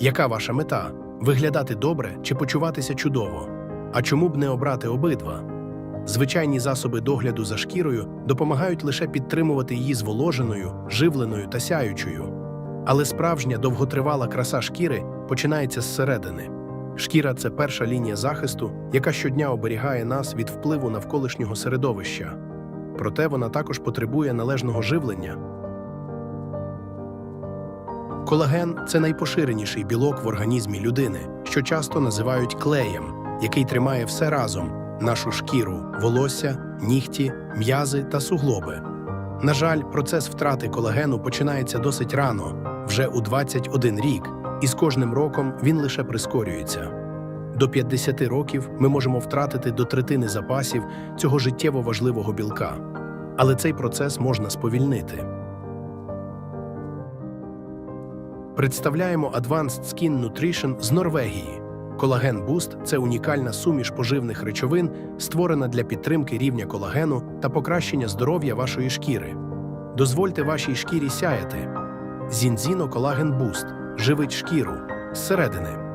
Яка ваша мета? Виглядати добре чи почуватися чудово? А чому б не обрати обидва? Звичайні засоби догляду за шкірою допомагають лише підтримувати її зволоженою, живленою та сяючою. Але справжня довготривала краса шкіри починається зсередини. Шкіра це перша лінія захисту, яка щодня оберігає нас від впливу навколишнього середовища. Проте вона також потребує належного живлення. Колаген це найпоширеніший білок в організмі людини, що часто називають клеєм, який тримає все разом нашу шкіру, волосся, нігті, м'язи та суглоби. На жаль, процес втрати колагену починається досить рано, вже у 21 рік, і з кожним роком він лише прискорюється. До 50 років ми можемо втратити до третини запасів цього життєво важливого білка. Але цей процес можна сповільнити. Представляємо Advanced Skin Nutrition з Норвегії. Колаген Boost – це унікальна суміш поживних речовин, створена для підтримки рівня колагену та покращення здоров'я вашої шкіри. Дозвольте вашій шкірі сяяти. Зінзіно Колаген Boost живить шкіру зсередини.